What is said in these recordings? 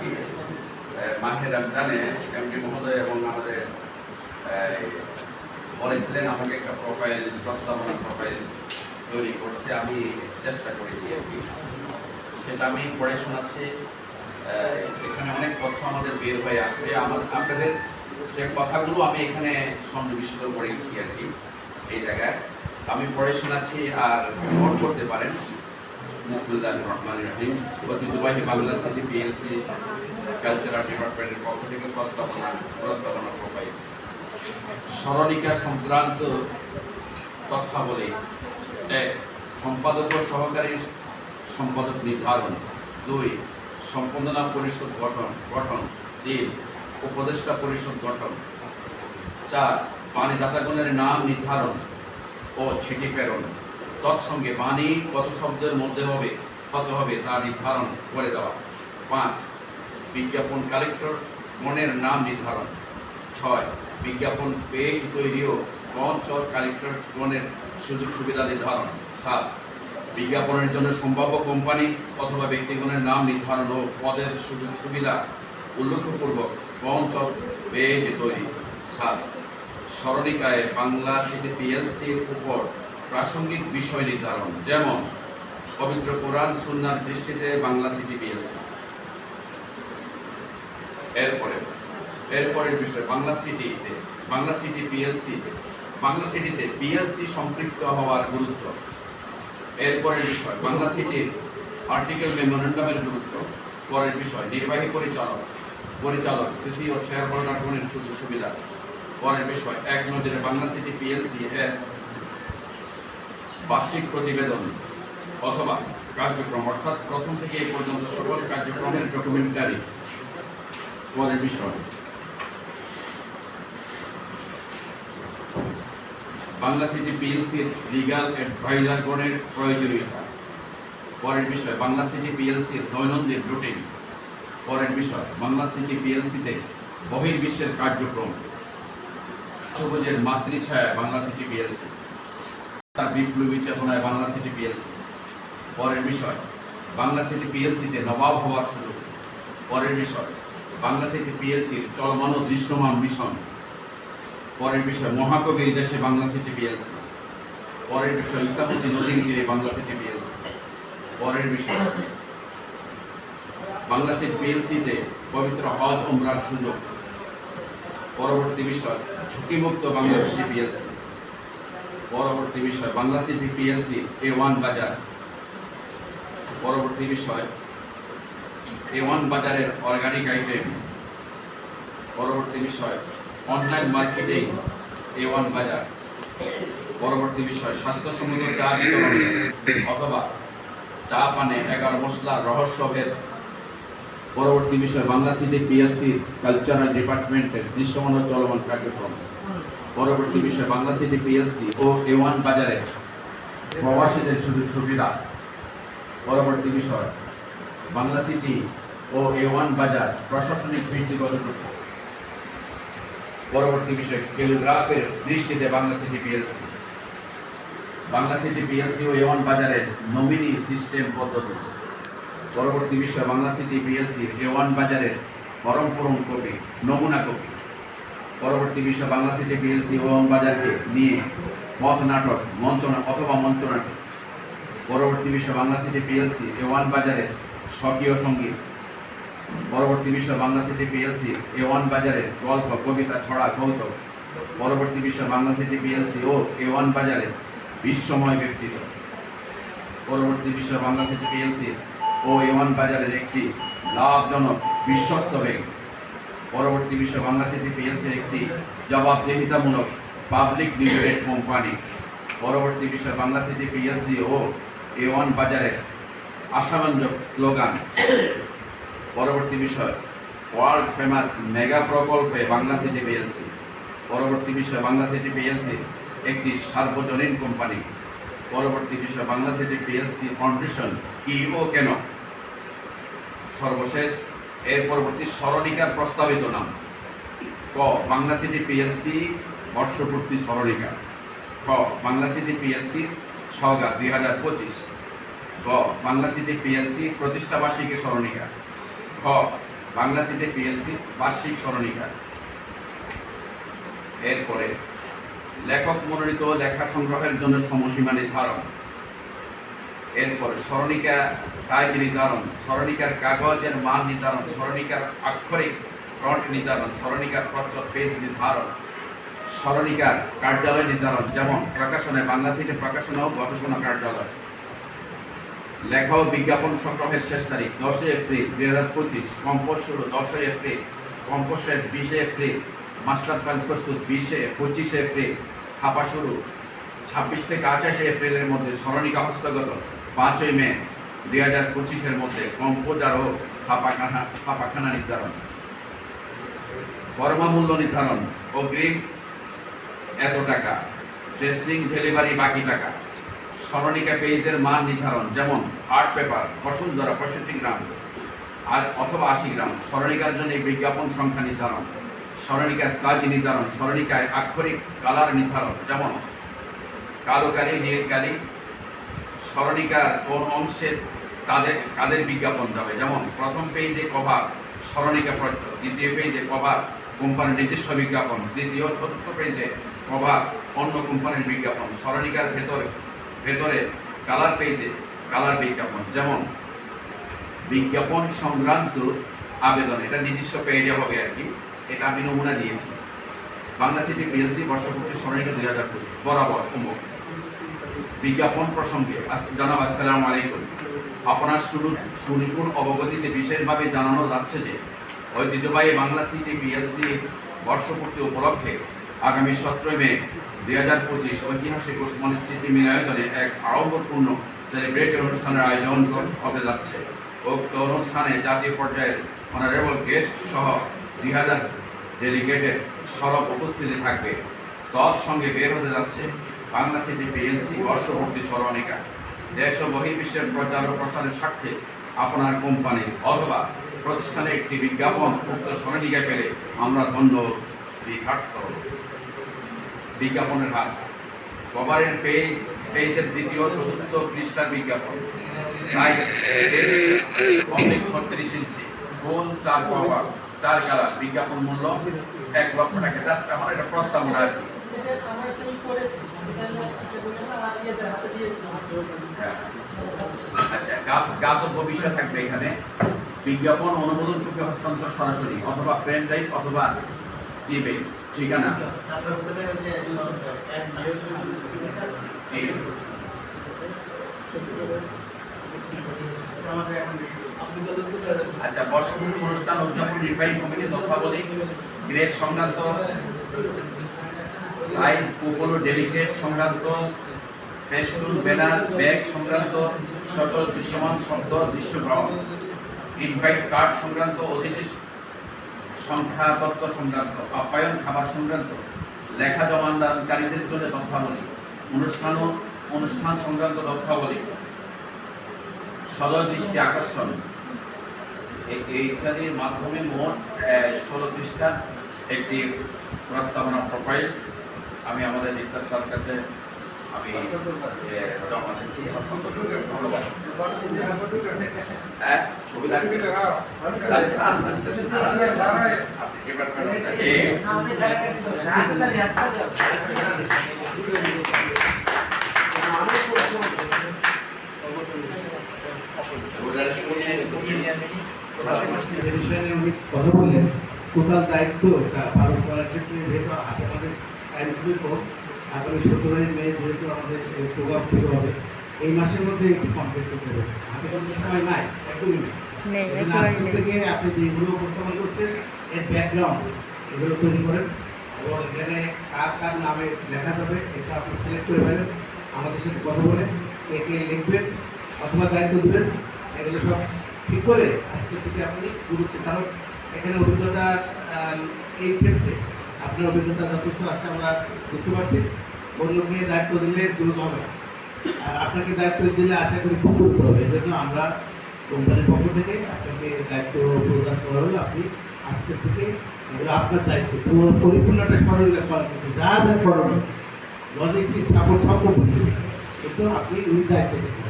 কি। মাহে রমজানে এমপি মহোদয় এবং আমাদের বলেছিলেন আমাকে একটা প্রোফাইল প্রস্তাবনা প্রোফাইল তৈরি করতে। আমি চেষ্টা করেছি আর কি। সেটা আমি পড়ে শোনাচ্ছি। এখানে অনেক তথ্য আমাদের বের হয়ে আসবে। আমার, আপনাদের সে কথাগুলো আমি এখানে সন্নিবিষ্ট করেছি আর কি, এই জায়গায়। আমি পড়ে শোনাচ্ছি আর নোট করতে পারেন। বিসমুল্লাহ রহমান রহিম ঐতিহ্যবাহী বাংলা সিটি পিএলসি কালচারাল ডিপার্টমেন্টের পক্ষ থেকে প্রস্তাবনা প্রস্তাবনা প্রোফাইল স্মরণিকা সংক্রান্ত তথ্যাবলী। এক সম্পাদক ও সহকারী সম্পাদক নির্ধারণ। দুই, সম্পাদনা পরিষদ গঠন গঠন। তিন, উপদেষ্টা পরিষদ গঠন। চার, পানিদাতাগণের নাম নির্ধারণ ও চিঠি প্রেরণ। তৎসঙ্গে বাণী কত শব্দের মধ্যে হবে, কত হবে তা নির্ধারণ করে দেওয়া। পাঁচ, বিজ্ঞাপন কালেক্টর গণের নাম নির্ধারণ। ছয়, বিজ্ঞাপন পেজ তৈরিও স্পন্সর কালেক্টর গণের সুযোগ সুবিধা নির্ধারণ। সাত, বিজ্ঞাপনের জন্য সম্ভাব্য কোম্পানি অথবা ব্যক্তিগণের নাম নির্ধারণ ও পদের সুযোগ সুবিধা উল্লেখপূর্বক স্পন্সর পেজ তৈরি। সাত, স্মরণিকায় বাংলা সিটি পিএলসির উপর প্রাসঙ্গিক বিষয় নির্ধারণ, যেমন পবিত্র কোরআন, সুন্নার দৃষ্টিতে বাংলা সিটি পিএলসি এরপরে, এরপরের বিষয়, বাংলা সিটিতে বাংলা সিটি পিএলসি বাংলা সিটিতে পিএলসি সম্পৃক্ত হওয়ার গুরুত্ব। এরপরের বিষয়, বাংলা সিটির আর্টিকেল মেমোরেন্ডামের গুরুত্ব। পরের বিষয়, নির্বাহী পরিচালক পরিচালক, সিসি ও শেয়ার হোল্ডারগণের সুযোগ সুবিধা। পরের বিষয়, এক নজরে বাংলা সিটি পিএলসি এর বার্ষিক প্রতিবেদন অথবা কার্যক্রম, অর্থাৎ প্রথম থেকে এই পর্যন্ত সকল কার্যক্রমের ডকুমেন্টারি পরের বিষয়। বাংলা সিটি পিএলসির লিগাল অ্যাডভাইজারগণের প্রয়োজনীয়তা, পরের বিষয়, বাংলা সিটি পিএলসির দৈনন্দিন রুটিন পরের বিষয়, বাংলা সিটি পিএলসিতে বহির্বিশ্বের কার্যক্রম। সবুজের মাতৃছায়া বাংলা সিটি পিএলসি তার বিপ্লবী চেতনায় বাংলা সিটি পিএলসি পরের বিষয়, বাংলা সিটি পিএলসিতে নবাব হওয়ার সুযোগ। পরের বিষয়, বাংলা সিটি পিএলসির চলমান দৃশ্যমান মিশন। পরের বিষয় মহাকবির দেশে বাংলা সিটি পিএলসি পরের বিষয় ইসামতি নদীর তীরে বাংলা সিটি পিএলসি পরের বিষয়, বাংলা সিটি পিএলসিতে পবিত্র হজ ওমরার সুযোগ। পরবর্তী বিষয়, ঝুঁকিমুক্ত বাংলা সিটি পিএলসি পরবর্তী বিষয়, Bangla city PLC A one Bazar. পরবর্তী বিষয় এ ওয়ান বাজারের অর্গানিক আইটেম পরবর্তী বিষয় অনলাইন মার্কেটিং এ ওয়ান বাজার। পরবর্তী বিষয় স্বাস্থ্যসম্মত চা বিতরণ, অথবা চা পানে এগারো মশলার রহস্যভেদ পরবর্তী বিষয়, বাংলা সিটি পিএলসি কালচারাল ডিপার্টমেন্টের দৃশ্যমান চলমান কার্যক্রম। পরবর্তী বিষয়, বাংলা সিটি পিএলসি ও এ ওয়ান বাজারে প্রবাসীদের সুযোগ সুবিধা। পরবর্তী বিষয়, বাংলা সিটি ও এ ওয়ান বাজার প্রশাসনিক ভিত্তিগত রূপ। পরবর্তী বিষয়, টেলিগ্রাফের দৃষ্টিতে Bangla city PLC. Bangla city PLC O A one বাজারের নমিনি সিস্টেম পদ্ধতি। পরবর্তী বিষয়, বাংলা সিটি পিএলসি ওয়ান বাজারের ফরম পূরণ কপি, নমুনা কপি। পরবর্তী বিশ্ব বাংলা সিটি পিএলসি ওয়ান বাজারকে নিয়ে পথ নাটক, মঞ্চনা অথবা মঞ্চনাটক পরবর্তী Bishwa Bangla city PLC A one বাজারের স্বকীয় সংগীত। পরবর্তী Bishwa Bangla city PLC A one বাজারের গল্প, কবিতা, ছড়া, কৌতুক। পরবর্তী বিষয় বাংলা সিটি পিএলসি ও এ ওয়ান বাজারে বিশ্বময় ব্যক্তিত্ব। পরবর্তী বিষয় বাংলা সিটি পিএলসি ও এ ওয়ান বাজারের একটি লাভজনক, বিশ্বস্ত ব্যাংক পরবর্তী বিষয় বাংলা সিটি পিএলসির একটি জবাবদিহিতামূলক পাবলিক লিমিটেড কোম্পানি। পরবর্তী বিষয় বাংলা সিটি পিএলসি ও এ ওয়ান বাজারের আশাব্যঞ্জক স্লোগান। পরবর্তী বিষয়, ওয়ার্ল্ড ফেমাস মেগা প্রকল্পে বাংলা সিটি পিএলসি। পরবর্তী বিষয় বাংলা সিটি পিএলসি একটি সার্বজনীন কোম্পানি। পরবর্তী বিষয় বাংলা সিটি পিএলসি ফাউন্ডেশন কি ও কেন? সর্বশেষ এর পরবর্তী স্মরণিকার প্রস্তাবিত নাম। ক, বাংলা সিটি পিএলসি, বর্ষপূর্তি স্মরণিকা খ, বাংলা সিটি পিএলসি, সগা, দুই হাজার পঁচিশ। গ, বাংলা সিটি পিএলসি প্রতিষ্ঠাবার্ষিকী স্মরণিকা খ, বাংলা সিটি পিএলসি, বার্ষিক স্মরণিকা এরপরে লেখক মনোনীত লেখা সংগ্রহের জন্য সময়সীমা নির্ধারণ। এরপরে স্মরণিকা সাইজ নির্ধারণ স্মরণিকার কাগজের মান নির্ধারণ স্মরণিকার আক্ষরিক ফ্রন্ট নির্ধারণ স্মরণিকার প্রচ্ছদ পেজ নির্ধারণ স্মরণিকার কার্যালয় নির্ধারণ, যেমন প্রকাশনে, বাংলা সিটি প্রকাশনা ও গবেষণা কার্যালয়। লেখা ও বিজ্ঞাপন সংগ্রহের শেষ তারিখ, দশই এপ্রিল দুই হাজার পঁচিশ, কম্পোজ শুরু দশই এপ্রিল, কম্পোজ শেষ বিশে এপ্রিল, মাস্টার ফাইল প্রস্তুত বিশে, পঁচিশে এপ্রিল, ছাপা শুরু, ছাব্বিশ থেকে আঠাশে এপ্রিলের মধ্যে স্মরণিকা হস্তগত। পাঁচই মে দুই হাজার পঁচিশের মধ্যে কম্পোজার ও ছাপাখানা ছাপাখানা নির্ধারণ। মূল্য নির্ধারণ অগ্রিম এত টাকা। ট্রেসিং ডেলিভারি বাকি টাকা। স্মরণিকা পেজের মান নির্ধারণ, যেমন আর্ট পেপার বসুন্ধরা পঁয়ষট্টি গ্রাম আর অথবা আশি গ্রাম। স্মরণিকার জন্য বিজ্ঞাপন সংখ্যা নির্ধারণ। স্মরণিকার সাইজ নির্ধারণ। স্মরণিকায় আক্ষরিক কালার নির্ধারণ, যেমন কালো কালি, নীল কালি স্মরণিকার কোন অংশের তাদের কাদের বিজ্ঞাপন যাবে। যেমন প্রথম পেজে কভার স্মরণিকা প্রচ্ছদ দ্বিতীয় পেজে কভার, কোম্পানির নিজস্ব বিজ্ঞাপন। দ্বিতীয় চতুর্থ পেজে কভার, অন্য কোম্পানির বিজ্ঞাপন। স্মরণিকার ভেতরে ভেতরে কালার পেজে কালার বিজ্ঞাপন। যেমন বিজ্ঞাপন সংক্রান্ত আবেদন। এটা নিজস্ব পেজে হবে আর কি। এটা আমি নমুনা দিয়েছি। বাংলা সিটি পিএলসি বর্ষপূর্তি স্মরণিকা দুই হাজার পঁচিশ। বরাবর উমুক বিজ্ঞাপন প্রসঙ্গে জানাব আসসালামু আলাইকুম। আপনার শুরু সুনিপুণ অবগতিতে বিশেষভাবে জানানো যাচ্ছে যে, ঐতিহ্যবাহী বাংলা সিটি পিএলসি বর্ষপূর্তি উপলক্ষে আগামী সতেরোই মে দুই হাজার পঁচিশ ঐতিহাসিক ওসমানী স্মৃতি মিলায়তনে এক আড়ম্বরপূর্ণ সেলিব্রেটি অনুষ্ঠানের আয়োজন হতে যাচ্ছে। উক্ত অনুষ্ঠানে জাতীয় পর্যায়ের অনারেবল গেস্ট সহ দুই হাজার ডেলিগেটের সরব উপস্থিতি থাকবে। তৎসঙ্গে বের হতে যাচ্ছে বাংলা সিটি পিএলসি বর্ষপূর্তি স্মরণিকা, দেশ ও বহির্বিশ্বের প্রচার ও প্রসারের স্বার্থে আপনার কোম্পানি অথবা প্রতিষ্ঠানে একটি বিজ্ঞাপন উক্ত স্মরণিকা পেলে আমরা ধন্য বিখার্থ। বিজ্ঞাপনের হাত, কভারের পেজ, পেজের দ্বিতীয় চতুর্থ পৃষ্ঠার বিজ্ঞাপন। ছত্রিশ ইঞ্চি, গোল চার কভার চার কালার বিজ্ঞাপন মূল্য এক লক্ষ টাকা। জাস্ট আমার এটা প্রস্তাবনা আর। আচ্ছা গাতব্য বিষয় থাকবে এখানে। বিজ্ঞাপন, অনুমোদন কপি হস্তান্তর সরাসরি, অথবা পেন ড্রাইভ অথবা জিমেইল, ঠিকানা? আচ্ছা বর্ষপূর্তি অনুষ্ঠান উদযাপন নির্বাহী কমিটি তথ্যাবলী গ্রেড সংক্রান্ত সাইজ কুপন ও ডেলিগেট সংক্রান্ত, ফেস্টুন, ব্যানার, ব্যাগ সংক্রান্ত সকল দৃশ্যমান শব্দ, দৃশ্যগ্রহণ। ইনভাইট কার্ড সংক্রান্ত, অতিথি সংখ্যা তত্ত্ব সংক্রান্ত, আপ্যায়ন খাবার সংক্রান্ত, লেখা জমাদানকারীদের জন্য তথ্যাবলী, অনুষ্ঠান অনুষ্ঠান সংক্রান্ত তথ্যাবলী, সদয় দৃষ্টি আকর্ষণ ইত্যাদির মাধ্যমে মোট ষোলো পৃষ্ঠা একটি প্রস্তাবনা প্রোফাইল আমি আমাদের ইফতার স্যার কাছে আমি এ, জমা দিচ্ছি ধন্যবাদ হ্যাঁ? ছবি লাগবে? তাহলে স্যার স্যার, আপনি ডিপার্টমেন্ট অফ এ, যে বিষয়ে উনি কথা বললেন টোটাল দায়িত্ব পালন করার ক্ষেত্রে যেহেতু কম আগামী সতেরোই মে যেহেতু আমাদের এই প্রোগ্রাম শুরু হবে এই মাসের মধ্যে একটু কমপ্লিট করতে হবে। হাতে কিন্তু সময় নাই একদমই নেই। আজকে থেকে আপনি যেগুলো উপস্থাপন করছেন এর ব্যাকগ্রাউন্ড এগুলো তৈরি করেন এবং এখানে কার কার নামে লেখা যাবে এটা আপনি সিলেক্ট করে ফেলেন আমাদের সাথে কথা বলে কে কে লিখবেন অথবা দায়িত্ব দেবেন এগুলো সব ঠিক করে আজকে থেকে আপনি গুরুত্ব কারণ এখানে অভিজ্ঞতা এই ক্ষেত্রে আপনার অভিজ্ঞতা যথেষ্ট আছে আমরা বুঝতে পারছি। অন্যকে দায়িত্ব দিলে দ্রুত হবে। আর আপনাকে দায়িত্ব দিলে আশা করি খুব গুরুত্ব হবে। এই জন্য আমরা কোম্পানির পক্ষ থেকে আপনাকে দায়িত্ব প্রদান করা হলো। আপনি আজকে থেকে এগুলো আপনার দায়িত্ব। পুরো পরিপূর্ণটা স্মরণ করার কিন্তু যা যা করণীয়। লজিস্টিক সাপোর্ট সব করবেন কিন্তু আপনি ওই দায়িত্ব দিতে।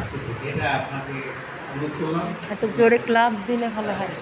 আজকে থেকে এটা আপনাকে অনুরোধ করলাম। একটু জোরে ক্লাব দিলে ভালো হয়।